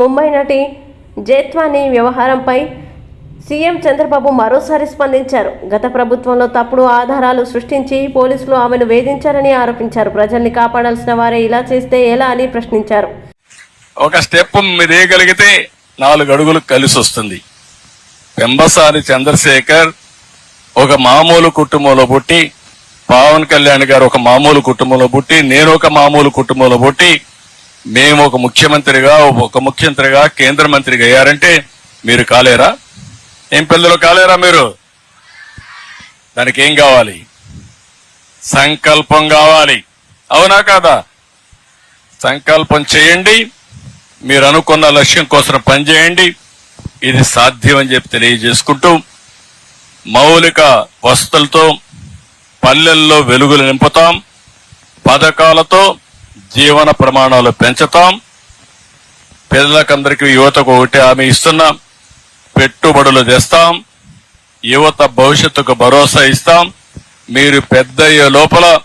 ముంబై నటి జేత్వాని వ్యవహారంపై సీఎం చంద్రబాబు మరోసారి స్పందించారు. గత ప్రభుత్వంలో తప్పుడు ఆధారాలు సృష్టించి పోలీసులు ఆమెను వేధించారని ఆరోపించారు. ప్రజల్ని కాపాడాల్సిన వారే ఇలా చేస్తే ఎలా అని ప్రశ్నించారు. ఒక స్టెప్ మీరు నాలుగు అడుగులు కలిసి వస్తుంది. పెంబసారి చంద్రశేఖర్ ఒక మామూలు కుటుంబంలో పుట్టి పవన్ కళ్యాణ్ గారు ఒక మామూలు కుటుంబంలో పుట్టి నేను ఒక మామూలు కుటుంబంలో పుట్టి మేము ఒక ముఖ్యమంత్రిగా ఒక ముఖ్యమంత్రిగా కేంద్ర మంత్రిగా అయ్యారంటే మీరు కాలేరా? ఏం పిల్లలు కాలేరా మీరు? దానికి ఏం కావాలి? సంకల్పం కావాలి. అవునా కాదా? సంకల్పం చేయండి. మీరు అనుకున్న లక్ష్యం కోసం పనిచేయండి. ఇది సాధ్యం అని చెప్పి తెలియజేసుకుంటూ మౌలిక వసతులతో పల్లెల్లో వెలుగులు నింపుతాం. పథకాలతో జీవన ప్రమాణాలు పెంచుతాం. పిల్లలకందరికీ యువతకు ఒకటి హామీ ఇస్తున్నాం. పెట్టుబడులు తెస్తాం. యువత భవిష్యత్తుకు భరోసా ఇస్తాం. మీరు పెద్దయ్యే లోపల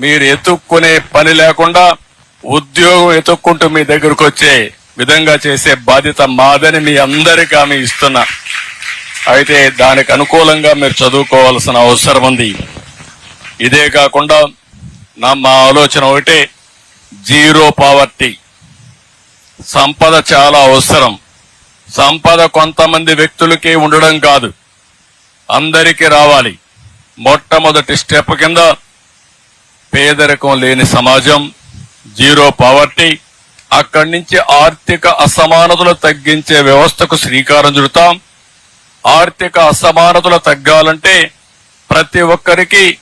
మీరు ఎత్తుక్కునే పని లేకుండా ఉద్యోగం ఎత్తుక్కుంటూ మీ దగ్గరకు వచ్చే విధంగా చేసే బాధ్యత మాదని మీ అందరికీ ఆమె ఇస్తున్నా. అయితే దానికి అనుకూలంగా మీరు చదువుకోవాల్సిన అవసరం ఉంది. ఇదే కాకుండా నా మా ఆలోచన ఒకటే. Zero poverty. సంపద చాలా అవసరం. సంపద కొంతమంది వ్యక్తులకే ఉండడం కాదు. అందరికీ రావాలి. మొట్టమొదటి స్టెప్ కింద పేదరికం లేని సమాజం జీరో పావర్టీ అక్కడి నుంచి ఆర్థిక అసమానతలు తగ్గించే వ్యవస్థకు శ్రీకారం చుడతాం. ఆర్థిక అసమానతలు తగ్గాలంటే ప్రతి ఒక్కరికి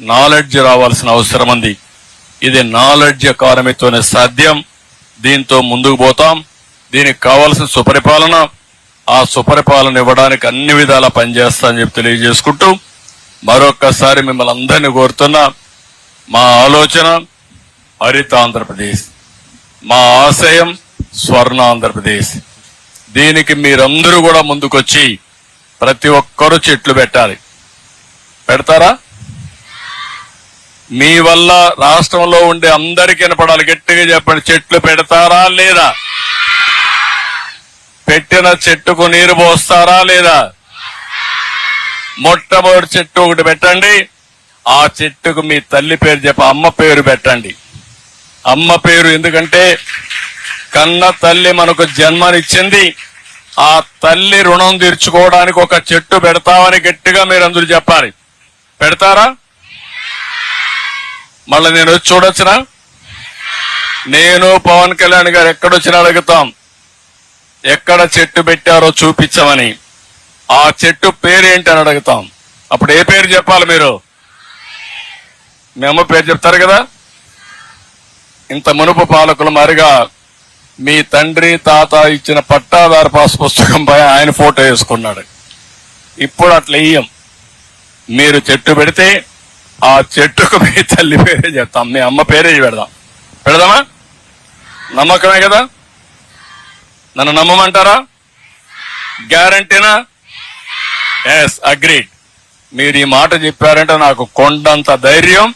నాలెడ్జ్ రావాల్సిన అవసరం ఉంది. ఇది నాలెడ్జ్ ఎకానమీతోనే సాధ్యం. దీంతో ముందుకు పోతాం. దీనికి కావాల్సిన సుపరిపాలన ఆ సుపరిపాలన ఇవ్వడానికి అన్ని విధాలా పనిచేస్తా అని చెప్పి తెలియజేసుకుంటూ మరొక్కసారి మిమ్మల్ని అందరినీ కోరుతున్నా మా ఆలోచన హరిత ఆంధ్రప్రదేశ్ మా ఆశయం స్వర్ణ ఆంధ్రప్రదేశ్. దీనికి మీరందరూ కూడా ముందుకొచ్చి ప్రతి ఒక్కరూ చెట్లు పెట్టాలి. పెడతారా? మీ వల్ల రాష్ట్రంలో ఉండే అందరికీ వినపడాలి. గట్టిగా చెప్పండి. చెట్లు పెడతారా లేదా? పెట్టిన చెట్టుకు నీరు పోస్తారా లేదా? మొట్టమొదటి చెట్టు ఒకటి పెట్టండి. ఆ చెట్టుకు మీ తల్లి పేరు చెప్ప అమ్మ పేరు పెట్టండి. అమ్మ పేరు ఎందుకంటే కన్న తల్లి మనకు జన్మనిచ్చింది. ఆ తల్లి రుణం తీర్చుకోవడానికి ఒక చెట్టు పెడతామని గట్టిగా మీరు అందరూ చెప్పాలి. పెడతారా? మళ్ళీ నేను వచ్చి చూడొచ్చునా? నేను పవన్ కళ్యాణ్ గారు ఎక్కడొచ్చినా అడుగుతాం. ఎక్కడ చెట్టు పెట్టారో చూపించమని. ఆ చెట్టు పేరేంటి అని అడుగుతాం. అప్పుడు ఏ పేరు చెప్పాలి మీరు? మీ అమ్మ పేరు చెప్తారు కదా? ఇంత మునుపు పాలకులు మరిగా మీ తండ్రి తాత ఇచ్చిన పట్టాదారు పాస్ పుస్తకంపై ఆయన ఫోటో వేసుకున్నాడు. ఇప్పుడు అట్లా ఇయ్యం. మీరు చెట్టు పెడితే ఆ చెట్టుకు మీ తల్లి పేరే చెప్తాం. మీ అమ్మ పేరే పెడదాం. పెడదామా? నమ్మకమే కదా? నన్ను నమ్మమంటారా? గ్యారంటీనా? ఎస్ అగ్రీడ్ మీరు ఈ మాట చెప్పారంటే నాకు కొండంత ధైర్యం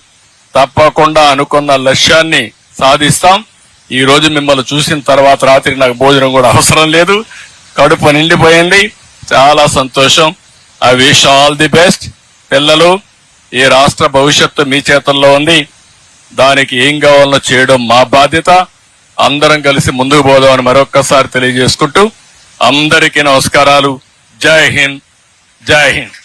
తప్పకుండా అనుకున్న లక్ష్యాన్ని సాధిస్తాం. ఈ రోజు మిమ్మల్ని చూసిన తర్వాత రాత్రి నాకు భోజనం కూడా అవసరం లేదు. కడుపు నిండిపోయింది. చాలా సంతోషం. I wish all the best పిల్లలు ఈ రాష్ట్ర భవిష్యత్తు మీ చేతుల్లో ఉంది. దానికి ఏం కావాలో చేయడం మా బాధ్యత. అందరం కలిసి ముందుకు పోదామని మరొక్కసారి తెలియజేసుకుంటూ అందరికీ నమస్కారాలు. జై హింద్. జై హింద్.